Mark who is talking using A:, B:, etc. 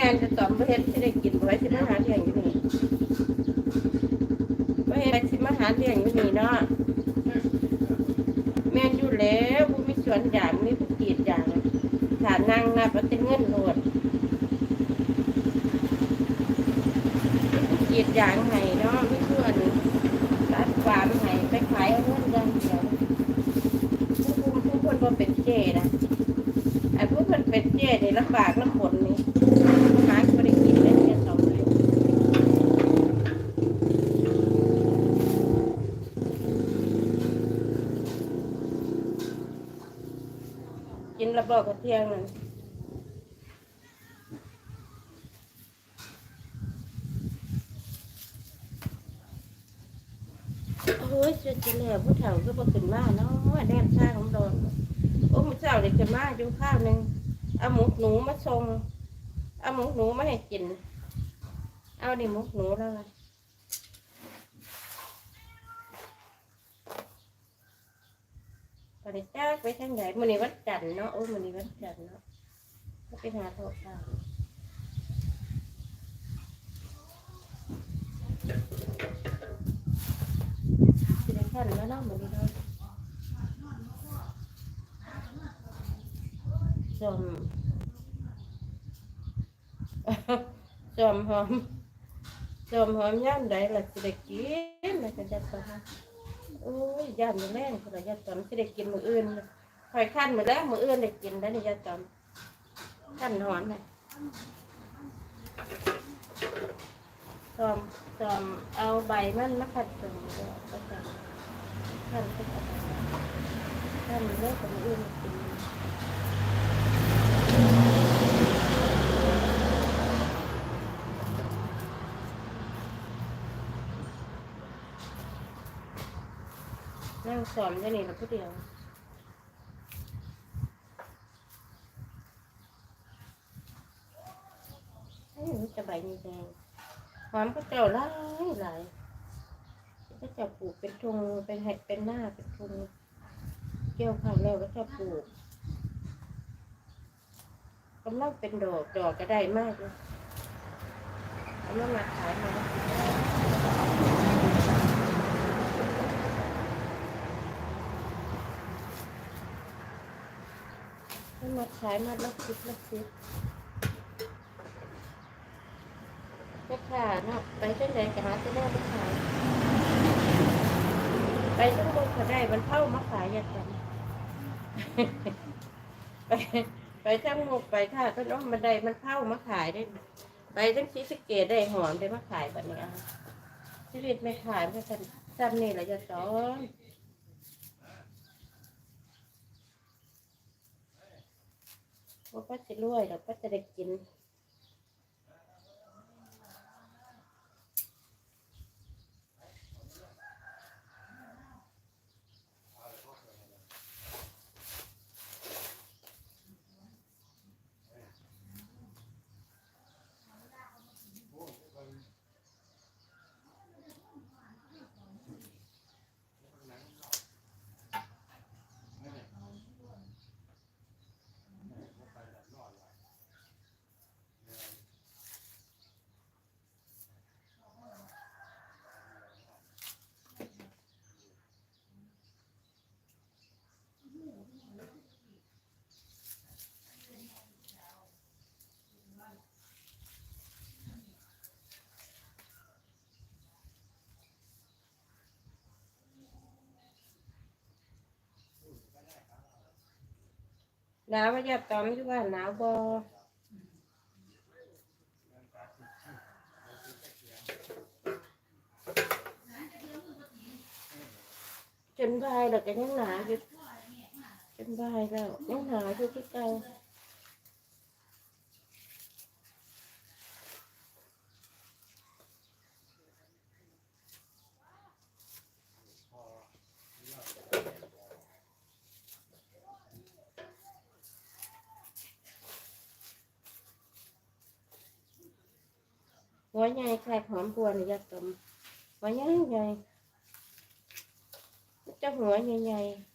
A: ม่จะตอมบ่เฮ็ดสิได้กินไว้สิมาหาเลี้ยงอยู่นี่บ่เฮ็ดไปสิมาหาเลี้ยงอยู่นี่เนาะแม่นอยู่แล้วบ่มีสวนยางมีผู้กีดยางถ้านั่งนับเอาแต่เงินโลดผู้กีดยางให้เนาะไมีส่วนรัดฟาร์มให้ไปขายเอาเงินอย่างเดียวผู้ผู้ผู้คนบ่เป็นเจนะไอันผู้คนเป็นเจ๊นี่ลำบากลำบนนี่หาก็ได้กินได้แค่สองเลย กินระบอกกระเทียมนั่นโอ้ยจะจะแล้วผู้เฒ่าก็บ่ขึ้นมาเนาะแนมซ่าของโดนโอ้มื้อเช้าเด็กจะมาอยู่ข้าวหนึ่งเอาหมูหนูมาส่งเอาหมูหนูมาให้กิน เอาดิหมูหนูแล้วล่ะ ตอนนี้จ้าไปทางไหนมื้อนี้วันจันทร์เนาะโอ้มื้อนี้วันจันทร์เนาะก็ไปหาโทษข้าวสิได้ขั้นแล้วเนาะมื้อนี้เนาะสมสมหอมสมหอมย่ามใดล่ะสิได้กินนะจะจัดตัว โอ้ยย่ามมือแรงพุ่นละยาตอมสิได้กินมืออื่นคอยคั่นมือแรงมืออื่นได้กินได้ในยาตอมคั่นหอนน่ะสมสมเอาใบมันมาขัดตรงนี้ก็จะคั่นก็จะคั่นมือแรงกับมื้ออื่นกิน งสอนกันนี่เราผู้เดียวไอ้นี่จะใบนี่แดงหอมก็เจ้าหลายหลายก็จะปลูกเป็นทุงเป็นเห็ดเป็นหน้าเป็นทุงเกี่ยวข้าวแล้วก็จะปลูกกำลังเป็นดอกดอกก็ได้มากเลยกำลังมาขายมา ให้มาขายมาละสิบละสิบแม่ค้าเนาะไปจังใดก็หาจะได้มาขายไปทั้งหมดก็ได้มันเท่ามาขายอย่างกันไปไปทั้งหมดไปค่ะก็น้องมันได้มันเท่ามาขายได้ ไปทั้งชีสเกตได้หอมได้มาขายแบบนี้อะชีวิตไม่ขายไม่ทันซ้ำนี่แหละจะสอน ว่าป้าจะรวยหรอกป้าจะได้กิน หนาวว่าจะตอมอยู่ว่าหนาวบอจนบายแล้วก็ยังหนาวอยู่จนบายแล้วยังหนาวอยู่ที่เก่า หัวใหญ่แคลกหอมบัวนี่ยาตมหัวใหญ่ใหญ่เจ้าหัวใหญ่ๆ